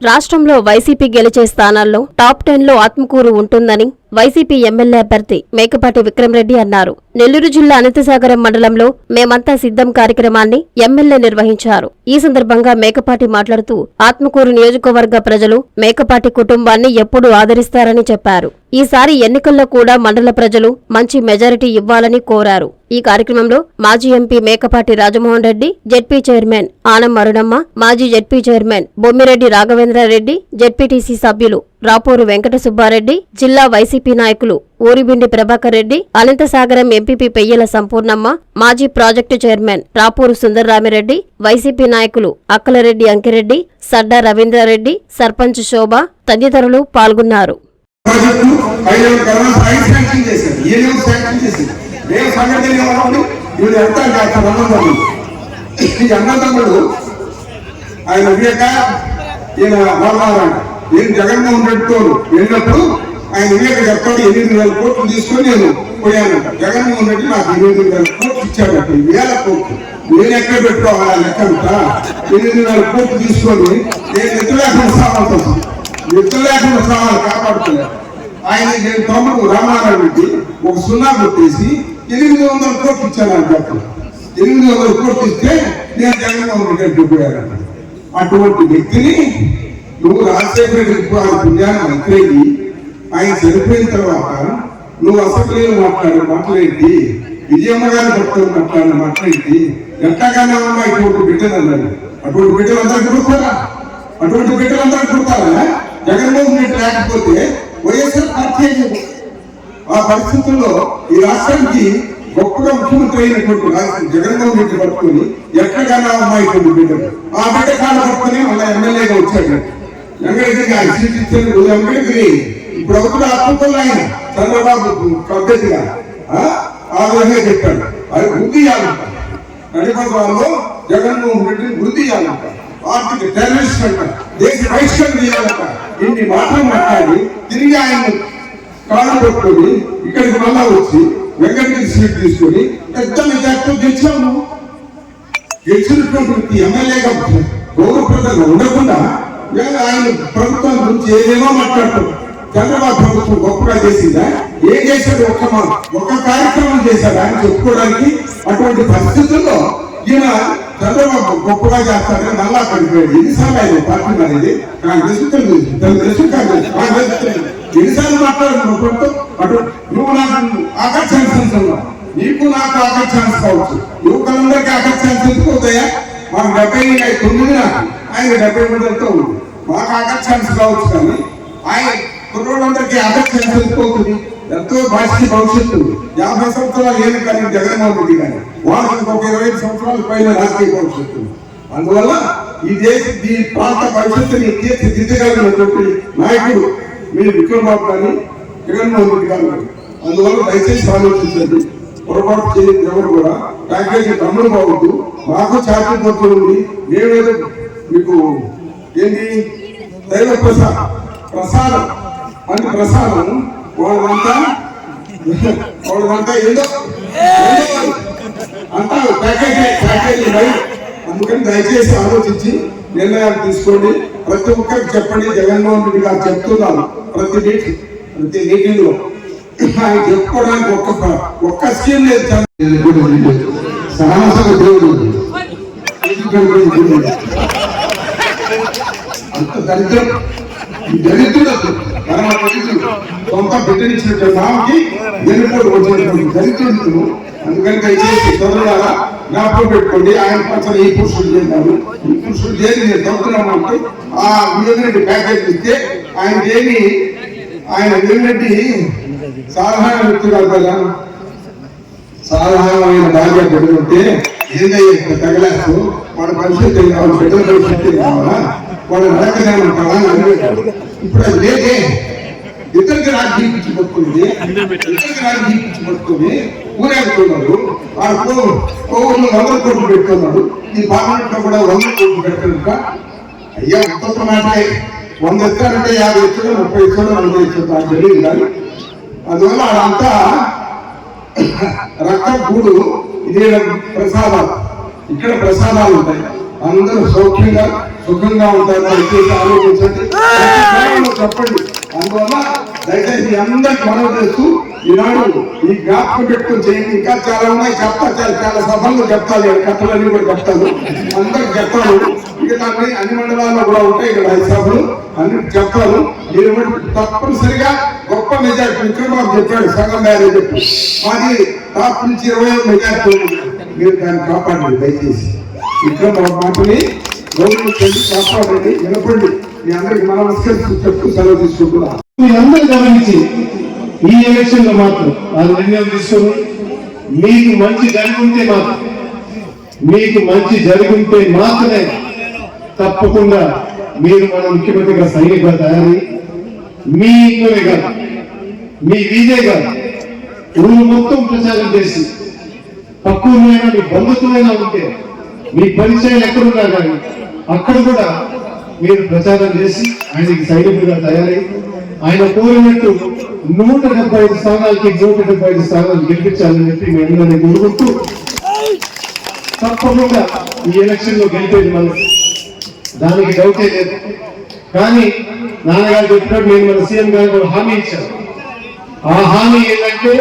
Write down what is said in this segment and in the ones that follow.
రాష్ట్రంలో వైసీపీ గెలిచే స్థానాల్లో టాప్ టెన్లో ఆత్మకూరు ఉంటుందని వైసీపీ ఎమ్మెల్యే అభ్యర్థి మేకపాటి విక్రమరెడ్డి అన్నారు. నెల్లూరు జిల్లా అనంతసాగరం మండలంలో మేమంతా సిద్ధం కార్యక్రమాన్ని ఎమ్మెల్యే నిర్వహించారు. ఈ సందర్భంగా మేకపాటి మాట్లాడుతూ ఆత్మకూరు నియోజకవర్గ ప్రజలు మేకపాటి కుటుంబాన్ని ఎప్పుడూ ఆదరిస్తారని చెప్పారు. ఈసారి ఎన్నికల్లో కూడా మండల ప్రజలు మంచి మెజారిటీ ఇవ్వాలని కోరారు. ఈ కార్యక్రమంలో మాజీ MP Mekapati Rajamohan Reddy ZP chairman Anam Arunamma మాజీ ZP chairman Bommireddy Raghavendrareddy ZPTC సభ్యులు రాపూరు వెంకట సుబ్బారెడ్డి జిల్లా వైసీపీ నాయకులు ఊరిబిండి ప్రభాకర్ రెడ్డి అనంతసాగరం ఎంపీపీ పెయ్యల సంపూర్ణమ్మ మాజీ project chairman Rapur Sundarramireddy YCP నాయకులు అక్కలరెడ్డి అంకిరెడ్డి సడ్డా రవీంద్రారెడ్డి సర్పంచ్ శోభ తదితరులు పాల్గొన్నారు. ఆయన వివేక ఈయన నేను జగన్మోహన్ రెడ్డితో వెళ్ళినప్పుడు ఆయన వివేక చెప్పండి ఎనిమిది వేల కోట్లు తీసుకొని నేను పోయానంట జగన్మోహన్ రెడ్డి నాకు ఎనిమిది వేల కోట్లు ఇచ్చాడట ఈ వేల కోట్లు. నేను ఎక్కడ పెట్టుకోవాలి? లెక్క అంతా. ఎనిమిది వేల కోట్లు తీసుకొని నేను ఎత్తులేకుండా సాగుతాను నిద్ర లేకుండా సామాలు కాపాడుతున్నాను ఆయన నేను తమ్ముడు రామారావు రెడ్డి ఒక సున్నా కొట్టేసి ఎనిమిది వందల కోట్లు ఇచ్చానని చెప్పాను ఎనిమిది వందల కోట్లు ఇస్తే నేను జగన్మోహన్ రెడ్డి పోయాను. అటువంటి వ్యక్తిని నువ్వు రాజశేఖర రెడ్డి ఆయన పుణ్యాన్ని మంత్రి ఆయన చనిపోయిన తర్వాత నువ్వు అసెంబ్లీలో మాట్లాడే మాట్లాడేంటి విజయమ్మ గారి భక్తులు మాట్లాడిన మాట్లాడేంటి ఎంతగానో అమ్మా ఇటువంటి బిడ్డలు అన్నారు అటువంటి బిడ్డలు అందరూ కొడుకోరా అటువంటి బిడ్డలు బిడ్డలందరూ కుడతారా జగన్మోహన్ రెడ్డి లేకపోతే వైఎస్ఆర్ పార్టీ ఆ పరిస్థితుల్లో ఈ రాష్ట్రానికి గొప్పగా ముఖ్యమంత్రి అయినటువంటి జగన్మోహన్ రెడ్డి పట్టుకొని ఎక్కడికైనా అమ్మాయి కొన్ని బిడ్డలు. ఆ బిడ్డ కాళ్ళ పట్టుకొని మళ్ళీ ఎమ్మెల్యేగా వచ్చాడు. వెంకటగిరి ఆయన సీట్ వెంకటగిరి ఇప్పుడు ఒకటి అద్భుతంలో ఆయన చంద్రబాబు పద్ధతిగా ఆ? ఆ విధంగా చెప్పాడు. అది వృద్ధి చేయాలంటారు నడిపడంలో జగన్మోహన్ రెడ్డిని వృద్ధి చేయాలంటారు ఆర్థిక టెర్రరిస్ట్ అంటారు దేశ బహిష్కరణ చేయాలంట. ఇన్ని మాటలు మాట్లాడి తిరిగి ఆయన కాళ్ళు పట్టుకొని ఇక్కడికి మళ్ళా వచ్చి వెంకటగిరి సీట్ తీసుకొని పెద్ద మెజార్టీతో గెలిచాము. గెలిచినటువంటి వ్యక్తి ఎమ్మెల్యేగా గౌరవప్రదంగా ఉండకుండా ఆయన ప్రభుత్వం గురించి ఏదేమో మాట్లాడతారు చంద్రబాబు ప్రభుత్వం గొప్పగా చేసిందా? ఏం చేశాడు ఒక్క మా- ఒక్క కార్యక్రమం చేశాడు ఆయన చెప్పుకోవడానికి అటువంటి పరిస్థితుల్లో ఈయన చంద్రబాబు గొప్పగా చేస్తాడని మళ్ళా పడిపోయాడు ఎన్నిసార్లు ఆయన పార్టీ అనేది కాంగ్రెస్ తెలుగుదేశం తెలుగుదేశం కాంగ్రెస్ కాంగ్రెస్ తెలుగుదేశం. ఎన్నిసార్లు మాట్లాడుతున్నావు ప్రభుత్వం? అటు నువ్వు నాకు ఆకర్షించుతున్నావు నీకు నాకు ఆకర్షణ కావచ్చు. యువకులందరికీ ఆకర్షణ ఎందుకు అవుతాయా? మాకు డెబ్బై తొమ్మిది నాకు. ఆయన డెబ్బై మూడుతో ఉంది మాకు ఆకర్షణ కావచ్చు కానీ ఆయన కుర్రోళ్ళందరికీ ఆకర్షణ వెళ్ళిపోతుంది ఎంతో భాషకి భవిష్యత్తు. యాభై సంవత్సరాలు ఏమి కానీ జగన్మోహన్ రెడ్డి కానీ వాళ్ళకి ఒక ఇరవై ఐదు సంవత్సరాల పైన రాజకీయ భవిష్యత్తు. అందువల్ల ఈ దేశ ఈ ప్రాంత భవిష్యత్తుని తీర్చిదిద్దగలిగినటువంటి నాయకుడు మీరు విక్రమబాబు కానీ జగన్మోహన్ రెడ్డి గారు. కానీ. అందువల్ల దయచేసి ఆలోచించండి. పొరపాటు చేయదు ఎవరు కూడా ప్యాకేజీ తమ్ముడు బాగుంది మాకు ఛార్జీ పొత్తులు ఉంది. మేమేదో మీకు ఏంటి దైవ ప్రసాదం. ప్రసాదం. అంటే ప్రసాదం. వాళ్ళంతా వాళ్ళంతా ఏదో ఏదో? అంతా ప్యాకేజీ ప్యాకేజీ రైట్ అందుకని దయచేసి ఆలోచించి నిర్ణయాలు తీసుకోండి. ప్రతి ఒక్కరికి చెప్పండి. జగన్మోహన్ రెడ్డి గారు చెప్తున్నాను ప్రతి మీటింగ్ ప్రతి మీటింగ్లో ఆయన చెప్పుకోవడానికి ఒక్క ఒక్క స్కీమ్ లేదు. సహనసక దేవుడు దరిద్రం. ఈ దరిద్రుడు పరమ దరిద్రుడు సొంత బిడ్డనిచ్చినట్టు మామకి వెనుకోడు వచ్చినటువంటి దరిద్రుడు అందుకని దయచేసి సోదరులారా జ్ఞాపకం పెట్టుకోండి. ఆయన పక్కన ఈ పురుషుడు చేశారు ఈ పురుషుడు చేసి నేను చదువుతున్నాను అంటే ఆ విజయరెడ్డి ప్యాకేజ్ ఇస్తే ఆయన ఏమి ఆయన ఏంటంటే సాధారణ వ్యక్తి కాదు. కదా సాధారణమైన భార్య పెట్టుకుంటే ఏదైతే తగలేస్తూ మన పరిస్థితి ఏం కావాలి బిడ్డల భవిష్యత్తు కావాలా? వాడు నడకదానం కావాలని అడిగాడు ఇప్పుడు అది లేదే. ఇద్దరికి రాజు దీపించి పట్టుకుంది ఇద్దరికి రాజు దీపించి పట్టుకుని ఊరేగుతున్నారు వాడు కోవులు వందల కోట్లు పెట్టుకున్నాడు ఈ పార్లమెంట్లో కూడా వందల కోట్లు పెట్టారు అయ్యా ఉత్తమ మాటే వంద ఇస్తారంటే యాభై ఎత్తులు ముప్పై ఎత్తులు నలభై ఎత్తులు నాకు తెలియదు కానీ అందువల్ల అదంతా రక్తం కూడు ఇది ప్రసాదాలు. ఇక్కడ ప్రసాదాలు ఉంటాయి. అందరూ సౌఖ్యంగా సుఖంగా ఉంటారు దయచేసి ఆలోచించండి. చెప్పండి అందువల్ల దయచేసి అందరికి మనం చేస్తూ ఈనాడు ఈ జ్ఞాపకం పెట్టుకుని చేయండి. ఇంకా చాలా ఉన్నాయి. చెప్తా చాలా చాలా సభల్లో చెప్తాను. కథలన్నీ కూడా చెప్తాను. అందరికి చెప్తాను. మిగతా అన్ని అన్ని మండలాల్లో కూడా ఉంటాయి. ఇక్కడ ఐదు సభలు. అన్ని చెప్తాను. మీరు తప్పనిసరిగా గొప్ప మెజార్టీ. విక్రమబాబు చెప్పాడు సగం బ్యారే చెప్పి. మాది టాప్ నుంచి ఇరవై మెజార్టీ మీరు దాన్ని కాపాడండి దయచేసి. విక్రమబాబు మాటని గౌరవించండి కాపాడండి. వినపండి. మీ అందరికి మనం నమస్కరిస్తూ చెప్తూ సెలవు మీ మీరందరూ గమనించి ఈ ఎలక్షన్లో మాత్రం ఆ నిర్ణయం తీసుకుని మీకు మంచి జరుగుంటే మాత్రం మీకు మంచి జరుగుంటే మాత్రమే తప్పకుండా మీరు మన ముఖ్యమంత్రిగా సైనికుగా తయారై మీ ఇంట్లోనే కాదు మీ వీధే కాదు ఊరు మొత్తం ప్రచారం చేసి పక్కూరునైనా మీ బంధుత్వమైనా ఉంటే మీ పరిచయం ఎక్కడున్నా కానీ అక్కడ కూడా మీరు ప్రచారం చేసి ఆయనకి సైనికుడిగా తయారై ఆయన కోరినట్టు నూట డెబ్బై ఐదు స్థానాలకి నూట డెబ్బై ఐదు స్థానాలు గెలిపించాలని చెప్పి మీ అందరినీ కోరుకుంటూ తప్పకుండా ఈ ఎలక్షన్లో గెలిపేది మనం దానికి డౌటే లేదు. కానీ నాన్నగారు చెప్పినట్టు నేను మన సీఎం గారు హామీ ఇచ్చాను. ఆ హామీ ఏంటంటే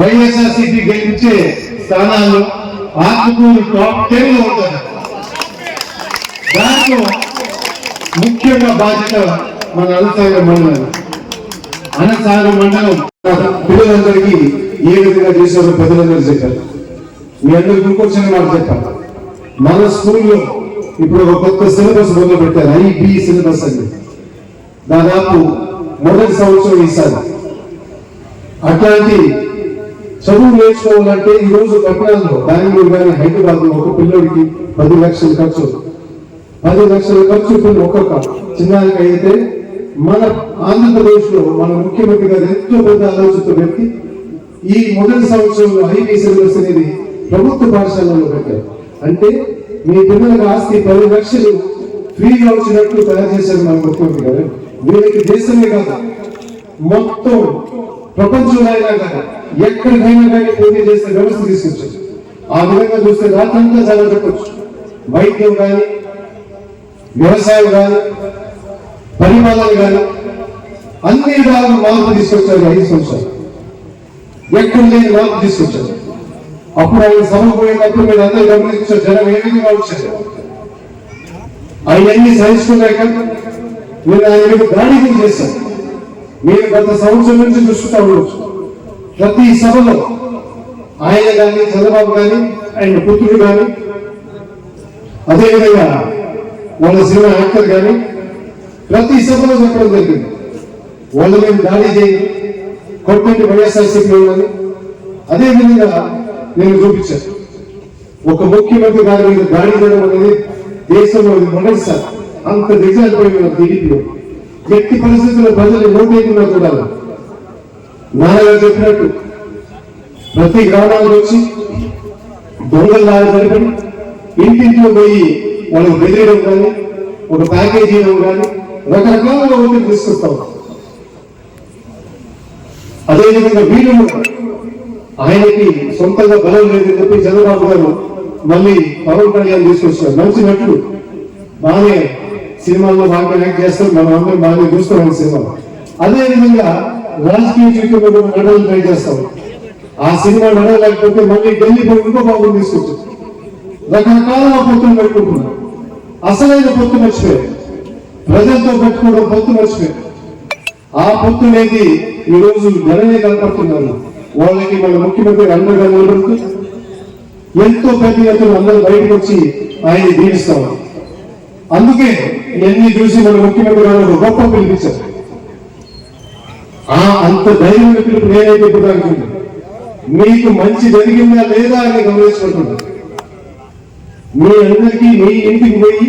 వైఎస్ఆర్సీపీ గెలిపించే స్థానాల్లో ఆత్మకూరు టాప్ టెన్లో ఉంటారు దాంట్లో ముఖ్యంగా బాధ్యత మన అనంతసాగర్ మండలం. అనంతసాగర్ మండలం పిల్లలందరికీ ఏ విధంగా చేశారో పెద్దలందరూ చెప్పారు. మీ అందరికి ఇంకొచ్చిన మాట చెప్పాలి. మన స్కూల్లో ఇప్పుడు ఒక కొత్త సిలబస్ మొదలు పెట్టారు ఐబి సిలబస్ అని. దాదాపు మొదటి సంవత్సరం ఈసారి. అట్లాంటి చదువు నేర్చుకోవాలంటే ఈ రోజు పట్టణాల్లో బెంగళూరు కానీ హైదరాబాద్లో ఒక పిల్లోడికి పది లక్షలు ఖర్చు. పది లక్షల ఖర్చు ఇప్పుడు ఒక్కొక్క చిన్నానికి అయితే మన ఆంధ్రప్రదేశ్లో మన ముఖ్యమంత్రి గారు ఎంతో పెద్ద ఆలోచనతో పెట్టి ఈ మొదటి సంవత్సరంలో ఐబీ సిలబస్ అనేది ప్రభుత్వ పాఠశాలలో పెట్టారు. అంటే మీ పిల్లలకు ఆస్తి పది లక్షలు ఫ్రీగా వచ్చినట్లు తయారు చేశారు మన ముఖ్యమంత్రి గారు. వీళ్ళకి దేశమే కాదు మొత్తం ప్రపంచంలో అయినా కానీ ఎక్కడికైనా కానీ పోటీ చేసే వ్యవస్థ తీసుకొచ్చారు. ఆ విధంగా చూస్తే రాత్రంతా చాలా చెప్పచ్చు. వైద్యం కానీ వ్యవసాయం కానీ పరిపాలన కానీ అన్ని విధాలు మార్పు తీసుకొచ్చారు ఐదు సంవత్సరాలు. ఎక్కడ లేని మార్పు తీసుకొచ్చారు. అప్పుడు ఆయన సభ మీరు అందరూ గమనించారు జనం ఏ విధంగా వచ్చారు. అవన్నీ సహించుకున్నాక నేను ఆయన దాడి కూడా చేశాను మీరు గత సంవత్సరం నుంచి చూస్తూ ఉండొచ్చు. ప్రతి సభలో ఆయన కానీ చంద్రబాబు కానీ ఆయన పుత్రుడు కానీ అదేవిధంగా వాళ్ళ సినిమా యాక్టర్ కానీ ప్రతి సభలో చెప్పడం జరిగింది. వాళ్ళ మీద దాడి చేయండి కొట్టండి వైఎస్ఆర్సీపీ వాళ్ళని. అదేవిధంగా నేను చూపించాను. ఒక ముఖ్యమంత్రి గారి మీద దాడి చేయడం అనేది దేశంలో మొదటిసారి. అంత దిగజారిపోయిన టీడీపీలో ఎట్టి పరిస్థితుల్లో ప్రజలు ఓటేయకుండా చూడాలి. నాన్నగారు చెప్పినట్టు ప్రతి గ్రామాలకు వచ్చి దొంగలు లాగా జరిపి ఇంటింట్లో పోయి వాళ్ళకి బెదిరియడం కానీ ఒక ప్యాకేజీ ఇవ్వడం కానీ రకరకాలుగా ఓట్లు తీసుకొస్తాం. అదేవిధంగా వీళ్ళు కూడా ఆయనకి సొంతంగా బలం లేదని చెప్పి చంద్రబాబు గారు మళ్ళీ పవన్ కళ్యాణ్ తీసుకొచ్చారు. మంచి నటుడు బాగానే సినిమాల్లో బాగా యాక్ట్ చేస్తారు మనం అందరం బాగా చూస్తున్నాం సినిమా అదే విధంగా రాజకీయ చుట్టూ నడవలు ట్రై చేస్తాం. ఆ సినిమా నడవలేకపోతే మళ్ళీ ఢిల్లీ పోయి ఇంకో బాబు తీసుకొచ్చు. రకరకాల పొత్తులు పెట్టుకుంటున్నాం. అసలైన పొత్తు మర్చిపోయారు ప్రజలతో పెట్టుకోవడం పొత్తు మర్చిపోయారు ఆ పొత్తు అనేది ఈరోజు రోజు జనమే కనపడుతున్నారు. వాళ్ళకి మన ముఖ్యమంత్రి అందరూ నిలబడుతూ ఎంతో పెద్ద ఎత్తున అందరూ బయటకు వచ్చి ఆయన దీవిస్తాం. అందుకే ఇవన్నీ చూసి మన ముఖ్యమంత్రి గారు గొప్ప పిలిపించారు? ఆ అంత ధైర్యమైన పిలుపు నేనైతే ఇప్పుడు అనుకుంటున్నాను మీకు మంచి జరిగిందా లేదా అని గమనించుకుంటున్నాను. మీ అందరికీ మీ ఇంటికి పోయి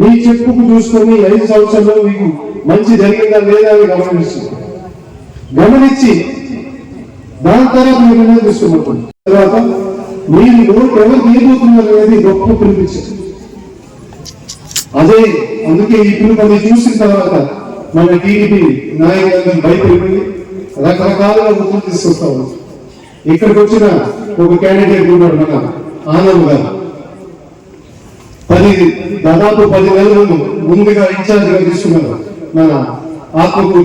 మీ చెప్పుకు చూసుకొని ఐదు సంవత్సరాల్లో మీకు మంచి జరిగిందా లేదా అని గమనిస్తుంది గమనించి దాని తర్వాత మీరు నిర్ణయం తీసుకున్నప్పుడు తర్వాత మీరు ఓటు ఎవరికి ఏమవుతున్నారు అనేది గొప్ప పిలిపించారు. అదే అందుకే ఈ పిలుపు అది చూసిన తర్వాత మన టీడీపీ నాయకులందరూ భయపడిపోయి రకరకాలుగా గుర్తులు తీసుకొస్తా ఉన్నాం ఇక్కడికి వచ్చిన ఒక క్యాండిడేట్ ఉన్నాడు మన ఆనంద్ గారు. పది దాదాపు పది నెలలను ముందుగా ఇన్ఛార్జ్గా తీసుకున్నారు మన ఆత్మకూరు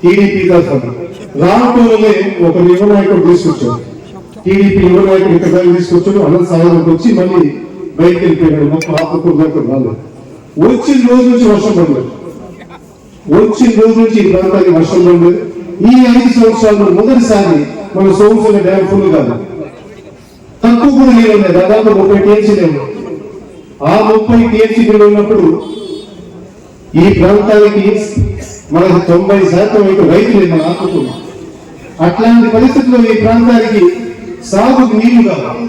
టీడీపీ తరఫున. రామటూరులో ఒక యువ నాయకుడు తీసుకొచ్చాడు టీడీపీ యువ నాయకుడు ఇక్కడ తీసుకొచ్చాడు అనంత సాగర్కి వచ్చి మళ్ళీ బయటకు వెళ్ళిపోయాడు. మొత్తం ఆత్మకూరు దాకా రాలేదు. వచ్చిన రోజు నుంచి వర్షం పడలేదు. వచ్చిన రోజు నుంచి ఈ ప్రాంతానికి వర్షం పడలేదు. ఈ ఐదు సంవత్సరాల్లో మొదటిసారి మన సోమసుల డ్యామ్ ఫుల్ కాదు తక్కువ కూడా నీళ్ళు ఉన్నాయి. దాదాపు ముప్పై టీఎంసీ ఉన్నాయి. ఆ ముప్పై టీఎంసీ నీళ్ళు ఉన్నప్పుడు ఈ ప్రాంతానికి మనకు తొంభై శాతం అయితే రైతులు మన ఆకుతుంది అట్లాంటి పరిస్థితుల్లో ఈ ప్రాంతానికి సాగు నీళ్ళు కావాలి.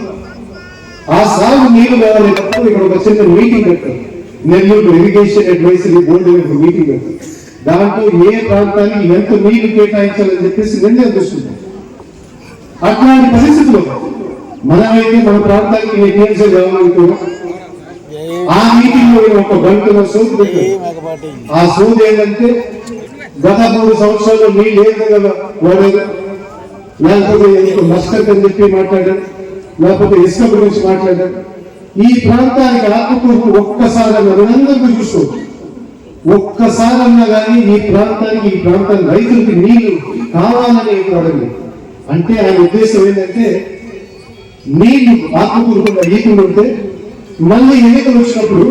ఆ సాగు నీళ్ళు కావాలి ఇక్కడ ఒక చిన్న మీటింగ్ పెట్టారు. నెల్లూరు ఇరిగేషన్ అడ్వైజరీ బోర్డు ఒక మీటింగ్ పెట్టారు దాంట్లో ఏ ప్రాంతానికి ఎంత నీళ్ళు కేటాయించాలని చెప్పేసి నిర్ణయం తీసుకుంటాం అట్లాంటి పరిస్థితుల్లో మనమైతే మన ప్రాంతానికి ఏ టీఎంసీ కావాలనుకున్నాం ఆ మీటింగ్లో ఒక గంటల సోది పెట్టారు. ఆ సోది ఏంటంటే గత మూడు సంవత్సరాలు నీళ్ళు ఏ విధంగా వాడారు లేకపోతే నష్టం అని చెప్పి మాట్లాడారు. లేకపోతే ఇసుక గురించి మాట్లాడారు. ఈ ప్రాంతానికి ఆత్మకూరుకు ఒక్కసారి చూస్తూ ఒక్కసారి అన్నా కానీ ఈ ప్రాంతానికి ఈ ప్రాంతం రైతులకి నీళ్ళు కావాలని అడగలేదు అంటే ఆయన ఉద్దేశం ఏంటంటే నీళ్ళు ఆత్మకూరుకుండా ఈకులు ఉంటే మళ్ళీ ఎన్నికలు వచ్చినప్పుడు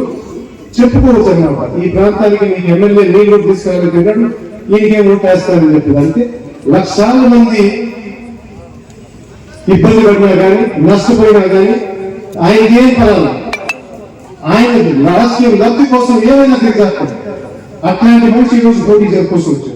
చెప్పుకోవచ్చు అన్నమాట. ఈ ప్రాంతానికి మీకు ఎమ్మెల్యే నీళ్ళు తీసుకురాగలిగాడు ఈయనకేం ఓటేస్తారని చెప్పింది. అంటే లక్షల మంది ఇబ్బంది పడినా కానీ నష్టపోయినా కానీ ఆయనకి ఏం పడాలి ఆయన రాజకీయ లబ్ధి కోసం ఏమైనా దిగజారు అట్లాంటి మనిషి ఈరోజు పోటీ కోసం వచ్చారు